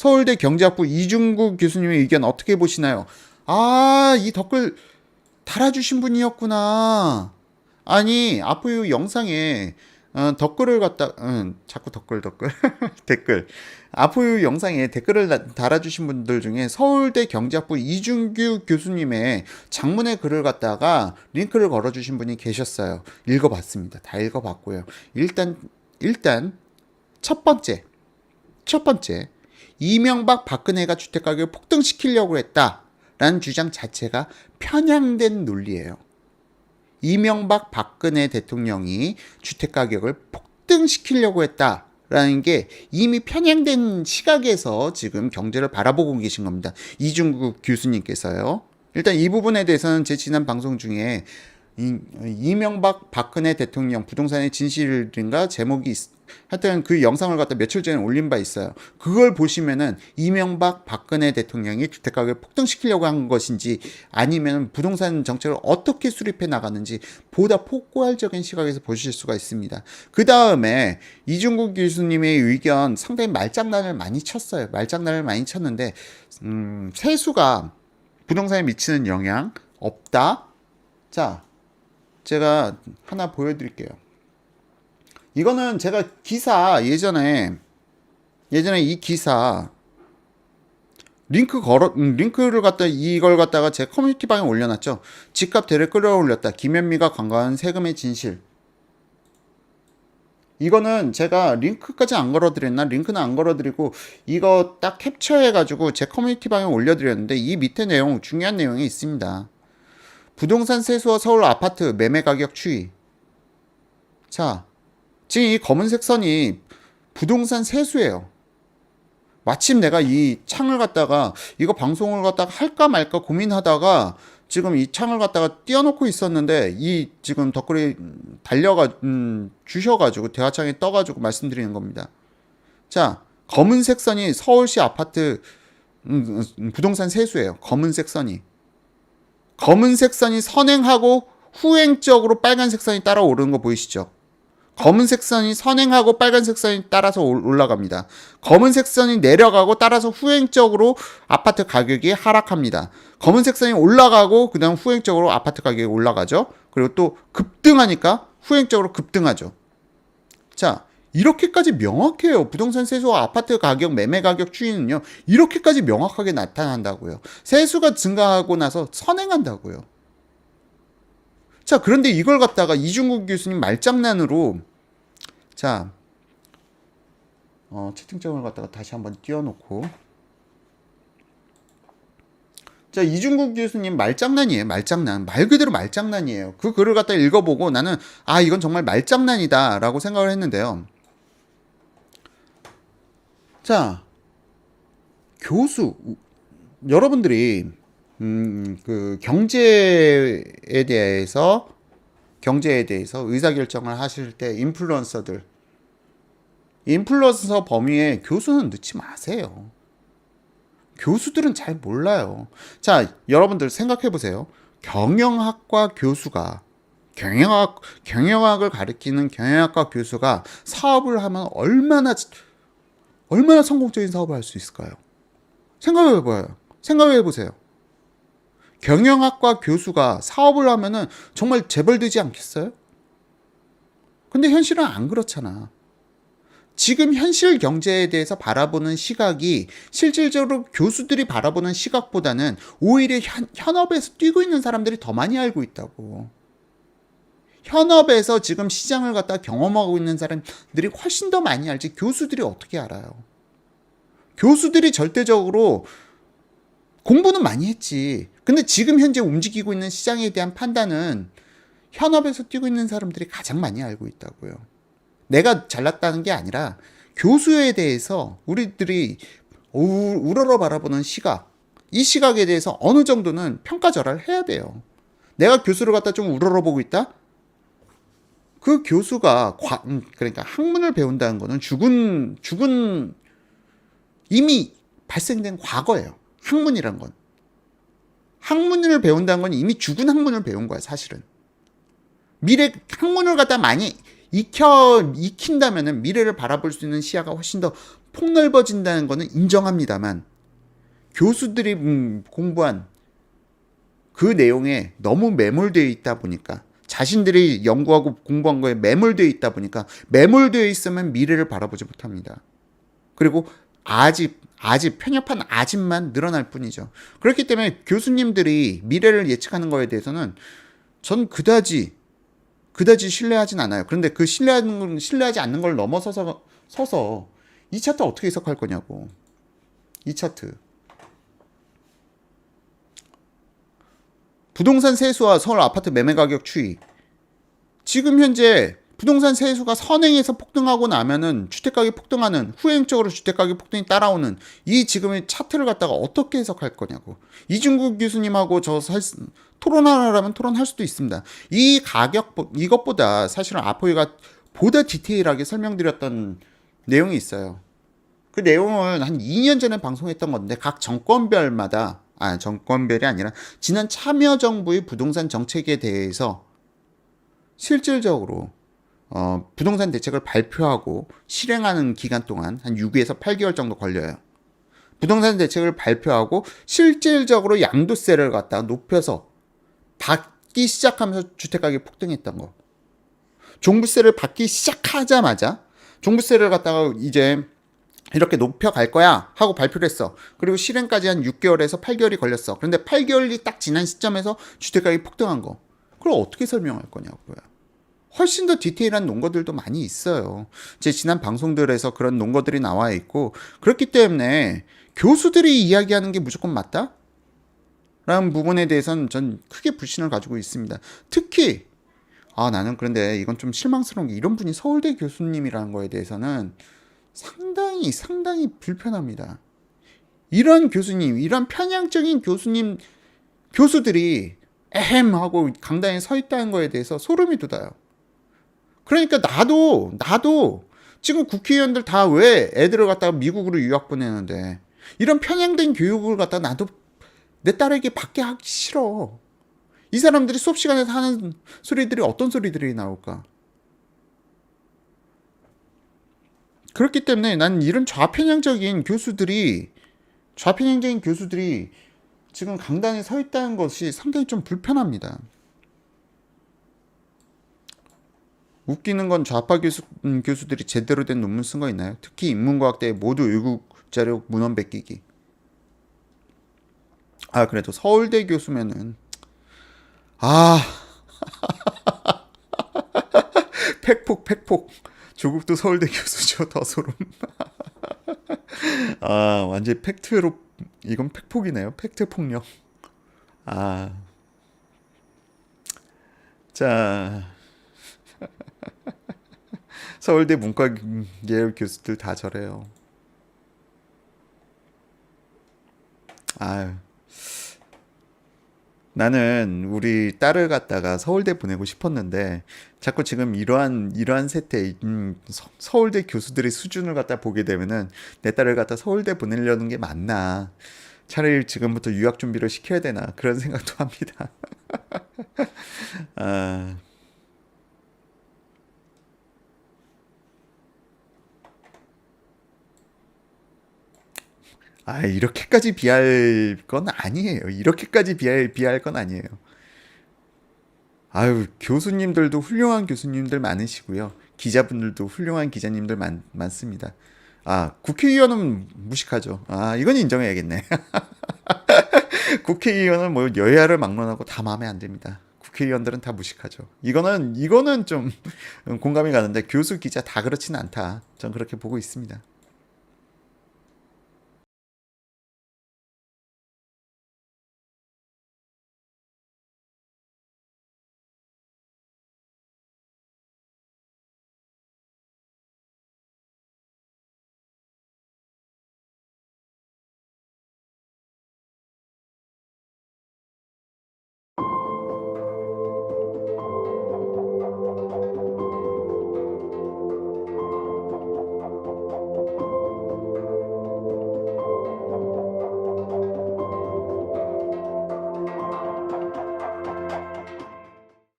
서울대 경제학부 이중국 교수님의 의견 어떻게 보시나요? 아, 이 댓글 달아주신 분이었구나. 아니, 앞으로 영상에 어, 댓글을 갖다, 음, 자꾸 댓글, 댓글, 댓글. 앞으로 영상에 댓글을 다- 달아주신 분들 중에 서울대 경제학부 이준규 교수님의 장문의 글을 갖다가 링크를 걸어주신 분이 계셨어요. 읽어봤습니다. 다 읽어봤고요. 일단, 일단, 첫 번째, 첫 번째, 이명박 박근혜가 주택가격을 폭등시키려고 했다라는 주장 자체가 편향된 논리예요. 이명박 박근혜 대통령이 주택가격을 폭등시키려고 했다 라는 게 이미 편향된 시각에서 지금 경제를 바라보고 계신 겁니다. 이중국 교수님께서요. 일단 이 부분에 대해서는 제 지난 방송 중에 이, 이명박 박근혜 대통령 부동산의 진실인가 제목이 있- 하여튼 그 영상을 갖다 며칠 전에 올린 바 있어요. 그걸 보시면은 이명박 박근혜 대통령이 주택 가격을 폭등시키려고 한 것인지 아니면 부동산 정책을 어떻게 수립해 나가는지 보다 폭괄적인 시각에서 보실 수가 있습니다. 그 다음에 이중국 교수님의 의견 상당히 말장난을 많이 쳤어요. 말장난을 많이 쳤는데 음, 세수가 부동산에 미치는 영향 없다. 자, 제가 하나 보여드릴게요. 이거는 제가 기사 예전에 예전에 이 기사 링크 걸어 음, 링크를 갖다 이걸 갖다가 제 커뮤니티 방에 올려놨죠. 집값 대를 끌어올렸다. 김현미가 관과한 세금의 진실. 이거는 제가 링크까지 안 걸어드렸나? 링크는 안 걸어드리고 이거 딱 캡처해가지고 제 커뮤니티 방에 올려드렸는데 이 밑에 내용 중요한 내용이 있습니다. 부동산 세수와 서울 아파트 매매 가격 추이. 자, 지금 이 검은색 선이 부동산 세수예요. 마침 내가 이 창을 갖다가 이거 방송을 갖다가 할까 말까 고민하다가 지금 이 창을 갖다가 띄워놓고 있었는데 이 지금 덧글이 달려가 음, 주셔가지고 대화창에 떠가지고 말씀드리는 겁니다. 자, 검은색 선이 서울시 아파트 음, 음, 부동산 세수예요. 검은색 선이. 검은색 선이 선행하고 후행적으로 빨간색 선이 따라 오르는 거 보이시죠? 검은색 선이 선행하고 빨간색 선이 따라서 올- 올라갑니다. 검은색 선이 내려가고 따라서 후행적으로 아파트 가격이 하락합니다. 검은색 선이 올라가고 그다음 후행적으로 아파트 가격이 올라가죠. 그리고 또 급등하니까 후행적으로 급등하죠. 자, 이렇게까지 명확해요. 부동산 세수와 아파트 가격, 매매 가격 추이는요. 이렇게까지 명확하게 나타난다고요. 세수가 증가하고 나서 선행한다고요. 자, 그런데 이걸 갖다가 이중국 교수님 말장난으로 자, 어, 채팅창을 갖다가 다시 한번 띄워놓고 자, 이중국 교수님 말장난이에요. 말장난. 말 그대로 말장난이에요. 그 글을 갖다 읽어보고 나는 아, 이건 정말 말장난이다 라고 생각을 했는데요. 자, 교수 여러분들이 음, 그 경제에 대해서 경제에 대해서 의사결정을 하실 때 인플루언서들 인플루언서 범위에 교수는 넣지 마세요. 교수들은 잘 몰라요. 자, 여러분들 생각해 보세요. 경영학과 교수가 경영학 경영학을 가리키는 경영학과 교수가 사업을 하면 얼마나 얼마나 성공적인 사업을 할 수 있을까요? 생각해 봐요. 생각해 보세요. 경영학과 교수가 사업을 하면은 정말 재벌되지 않겠어요? 근데 현실은 안 그렇잖아. 지금 현실 경제에 대해서 바라보는 시각이 실질적으로 교수들이 바라보는 시각보다는 오히려 현, 현업에서 뛰고 있는 사람들이 더 많이 알고 있다고. 현업에서 지금 시장을 갖다 경험하고 있는 사람들이 훨씬 더 많이 알지 교수들이 어떻게 알아요? 교수들이 절대적으로 공부는 많이 했지. 근데 지금 현재 움직이고 있는 시장에 대한 판단은 현업에서 뛰고 있는 사람들이 가장 많이 알고 있다고요. 내가 잘났다는 게 아니라 교수에 대해서 우리들이 우- 우러러 바라보는 시각, 이 시각에 대해서 어느 정도는 평가절하를 해야 돼요. 내가 교수를 갖다 좀 우러러 보고 있다? 그 교수가 과, 음, 그러니까 학문을 배운다는 거는 죽은 죽은 이미 발생된 과거예요. 학문이란 건. 학문을 배운다는 건 이미 죽은 학문을 배운 거야, 사실은. 미래 학문을 갖다 많이 익혀 익힌다면은 미래를 바라볼 수 있는 시야가 훨씬 더 폭넓어진다는 거는 인정합니다만 교수들이 음, 공부한 그 내용에 너무 매몰되어 있다 보니까 자신들이 연구하고 공부한 거에 매몰되어 있다 보니까 매몰되어 있으면 미래를 바라보지 못합니다. 그리고 아집 아집 편협한 아집만 늘어날 뿐이죠. 그렇기 때문에 교수님들이 미래를 예측하는 거에 대해서는 전 그다지 그다지 신뢰하진 않아요. 그런데 그 신뢰하는 건 신뢰하지 않는 걸 넘어서서 서서 이 차트 어떻게 해석할 거냐고. 이 차트. 부동산 세수와 서울 아파트 매매 가격 추이. 지금 현재 부동산 세수가 선행해서 폭등하고 나면은 주택가격 폭등하는 후행적으로 주택가격 폭등이 따라오는 이 지금의 차트를 갖다가 어떻게 해석할 거냐고 이중국 교수님하고 저 살, 토론하라면 토론할 수도 있습니다. 이 가격 이것보다 사실은 아포이가 보다 디테일하게 설명드렸던 내용이 있어요. 그 내용을 한 2년 전에 방송했던 건데 각 정권별마다 아 정권별이 아니라 지난 참여정부의 부동산 정책에 대해서 실질적으로 어, 부동산 대책을 발표하고 실행하는 기간 동안 한 6에서 8개월 정도 걸려요. 부동산 대책을 발표하고 실질적으로 양도세를 갖다가 높여서 받기 시작하면서 주택 가격이 폭등했던 거. 종부세를 받기 시작하자마자 종부세를 갖다가 이제 이렇게 높여갈 거야 하고 발표를 했어. 그리고 실행까지 한 6개월에서 8개월이 걸렸어. 그런데 8개월이 딱 지난 시점에서 주택가격이 폭등한 거. 그걸 어떻게 설명할 거냐고요. 훨씬 더 디테일한 논거들도 많이 있어요. 제 지난 방송들에서 그런 논거들이 나와 있고 그렇기 때문에 교수들이 이야기하는 게 무조건 맞다? 라는 부분에 대해서는 전 크게 불신을 가지고 있습니다. 특히 아 나는 그런데 이건 좀 실망스러운 게 이런 분이 서울대 교수님이라는 거에 대해서는 상당히 상당히 불편합니다. 이런 교수님, 이런 편향적인 교수님 교수들이 에헴 하고 강단에 서 있다는 거에 대해서 소름이 돋아요. 그러니까 나도 나도 지금 국회의원들 다 왜 애들을 갖다가 미국으로 유학 보내는데 이런 편향된 교육을 갖다가 나도 내 딸에게 받게 하기 싫어. 이 사람들이 수업 시간에서 하는 소리들이 어떤 소리들이 나올까? 그렇기 때문에 난 이런 좌편향적인 교수들이 좌편향적인 교수들이 지금 강단에 서 있다는 것이 상당히 좀 불편합니다. 웃기는 건 좌파 교수, 음, 교수들이 제대로 된 논문 쓴 거 있나요? 특히 인문과학대 모두 외국 자료 문헌 베끼기. 아 그래도 서울대 교수면은. 아. 팩폭 팩폭. 조국도 서울대 교수죠 더 소름. 아 완전 팩트로 이건 팩폭이네요. 팩트 폭력. 아자 서울대 문과 계열 교수들 다 저래요 아유 나는 우리 딸을 갖다가 서울대 보내고 싶었는데 자꾸 지금 이러한 이러한 세태 음, 서, 울대 교수들의 수준을 갖다 보게 되면은 내 딸을 갖다 서울대 보내려는 게 맞나 차라리 지금부터 유학 준비를 시켜야 되나 그런 생각도 합니다. 아. 아, 이렇게까지 비할 건 아니에요. 이렇게까지 비할, 비할 건 아니에요. 아유, 교수님들도 훌륭한 교수님들 많으시고요. 기자분들도 훌륭한 기자님들 많, 많습니다. 아, 국회의원은 무식하죠. 아, 이건 인정해야겠네. 국회의원은 뭐 여야를 막론하고 다 마음에 안 듭니다. 국회의원들은 다 무식하죠. 이거는, 이거는 좀 공감이 가는데 교수, 기자 다 그렇지는 않다. 전 그렇게 보고 있습니다.